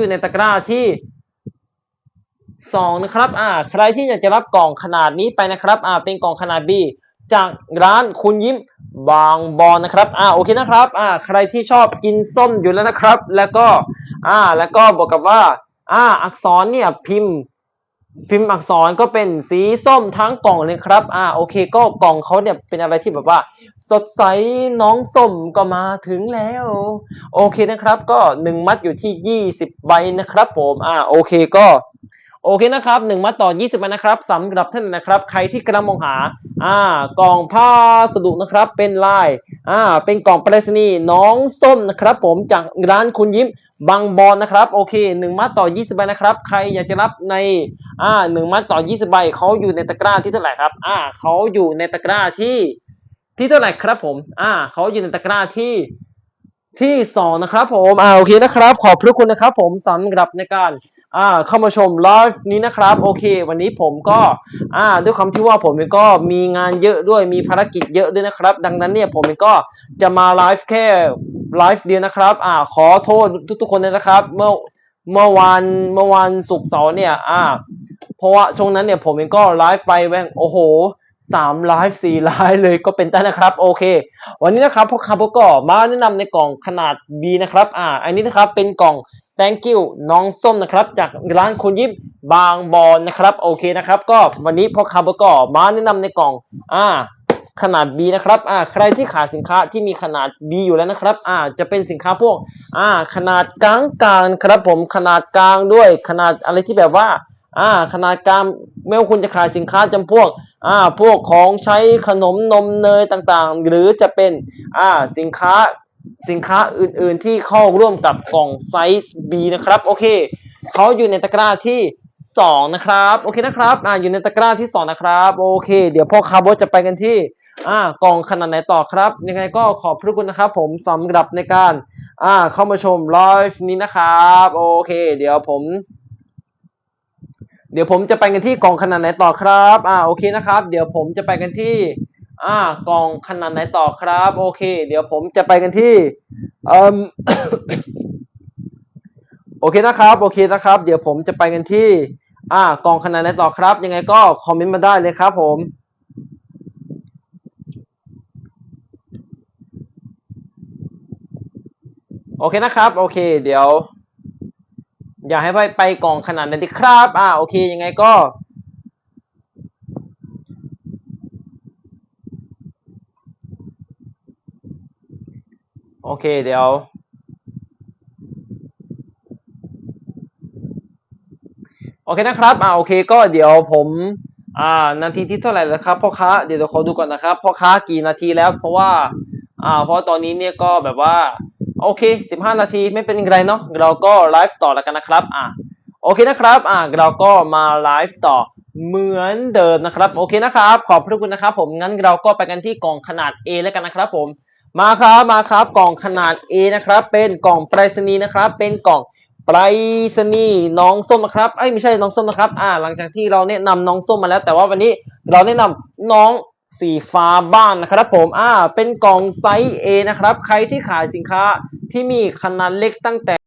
อยู่ในตะกร้าที่สองนะครับอ่าใครที่อยากจะรับกล่องขนาดนี้ไปนะครับอ่าเป็นกล่องขนาด B จากร้านคุณยิ้มบางบอนนะครับอ่าโอเคนะครับอ่าใครที่ชอบกินส้มอยู่แล้วนะครับ แล้วก็อ่าแล้วก็บอกกับว่าอ่าอักษรเนี่ยพิมพ์ พิมพ์อักษรก็เป็นสีส้มทั้งกล่องเลยครับอ่าโอเค ก็กล่องเขาเนี่ยเป็นอะไรที่แบบว่า สดใสน้องส้มก็มาถึงแล้ว โอเคนะครับ ก็หนึ่งมัดอยู่ที่ยี่สิบใบนะครับ ผมอ่าโอเคก็โอเคนะครับหนึ่งมัดต่อ 20ใบนะครับสำหรับท่านนะครับ ใครที่กำลังมองหา อ่ากล่องผ้าสดุนะครับ เป็นลาย อ่าเป็นกล่องไปรษณีย์น้องส้มนะครับ ผมจากร้านคุณยิ้มบางบอนนะครับ โอเคหนึ่งมัดต่อ 20ใบนะครับ ใครอยากจะรับในอ่าหนึ่งมัดต่อ 20ใบเขาอยู่ในตะกร้าที่เท่าไหร่ครับอ่าเขาอยู่ในตะกร้าที่ที่เท่าไหร่ครับผมอ่าเขาอยู่ในตะกร้าที่ที่สองนะครับผมอ่าโอเคนะครับ ขอบพระคุณนะครับ ผมสำหรับในการ อ่าเข้ามาชมไลฟ์นี้นะครับ โอเค วันนี้ผมก็อ่าด้วยความที่ว่าผมเองก็มีงานเยอะด้วยมีภารกิจเยอะด้วยนะครับ ดังนั้นเนี่ยผมเองก็จะมาไลฟ์แค่ไลฟ์เดียวนะครับอ่าขอโทษทุกๆคนเลยนะครับ เมื่อเมื่อวานเมื่อวานศุกร์เสาร์เนี่ยอ่าเพราะว่าช่วงนั้นเนี่ยผมเองก็ไลฟ์ไปแม่งโอ้โหสามไลฟ์สี่ไลฟ์เลยก็เป็นได้นะครับโอเค วันนี้นะครับพวกคาร์บก็มาแนะนำในกล่องขนาด B นะครับอ่าอันนี้นะครับเป็นกล่อง thank you น้องส้มนะครับ จากร้านคุณยิบบางบอนนะครับ โอเคนะครับ ก็วันนี้พวกคาร์บก็มาแนะนำในกล่อง อ่า ขนาด B นะครับ อ่า ใครที่ขายสินค้าที่มีขนาด B อยู่แล้วนะครับ อ่า จะเป็นสินค้าพวก อ่า ขนาดกลางกลางครับผม ขนาดกลางด้วย ขนาดอะไรที่แบบว่า อ่า ขนาดกลางไม่ว่าคุณจะขายสินค้าจำพวก อ่า พวกของใช้ขนมนมเนยต่างๆ หรือจะเป็น อ่า สินค้า สินค้าอื่นๆที่เข้าร่วมกับกล่องไซส์ B นะครับ โอเคเขาอยู่ในตะกร้าที่สองนะครับโอเคนะครับอ่าอยู่ในตะกร้าที่สองนะครับโอเค เดี๋ยวพ่อคาร์โบจะไปกันที่อ่ากล่องขนาดไหนต่อครับ ยังไงก็ขอบพระคุณนะครับผมสำหรับในการอ่าเข้ามาชมไลฟ์นี้นะครับโอเค เดี๋ยวผม เดี๋ยวผมจะไปกันที่กล่องขนาดไหนต่อครับอ่าโอเคนะครับ เดี๋ยวผมจะไปกันที่ อ่ากล่องขนาดไหนต่อครับ โอเค เดี๋ยวผมจะไปกันที่เอ่มโอเคนะครับ โอเคนะครับ เดี๋ยวผมจะไปกันที่ อ่ากล่องขนาดไหนต่อครับ ยังไงก็คอมเมนต์มาได้เลยครับผมโอเคนะครับ โอเค เดี๋ยว อยากให้ไปไปกล่องขนาดไหนดีครับ อ่า โอเค ยังไงก็ โอเค เดี๋ยว โอเคนะครับ อ่า โอเค ก็เดี๋ยวผม อ่า นาทีที่เท่าไหร่แล้วครับพ่อค้า เดี๋ยวเราขอดูก่อนนะครับ พ่อค้ากี่นาทีแล้ว เพราะว่า อ่า เพราะตอนนี้เนี่ยก็แบบว่า โอเค 15 นาทีไม่เป็นไรเนาะ เราก็ไลฟ์ต่อแล้วกันนะครับ อ่าโอเคนะครับ อ่า เราก็มาไลฟ์ต่อเหมือนเดิมนะครับ โอเคนะครับ ขอบพระคุณนะครับ ผม งั้นเราก็ไปกันที่กล่องขนาด A แล้วกันนะครับผม มาครับมาครับกล่องขนาด A นะครับ เป็นกล่องไปรษณีย์นะครับ เป็นกล่องไปรษณีย์น้องส้มนะครับไอ้ไม่ใช่น้องส้มนะครับ อ่า หลังจากที่เราแนะนำน้องส้มมาแล้ว แต่ว่าวันนี้เราแนะนำน้องสีฟ้าบ้านนะครับ ผม อ่า เป็นกล่องไซส์ A นะครับ ใครที่ขายสินค้าที่มีขนาดเล็กตั้งแต่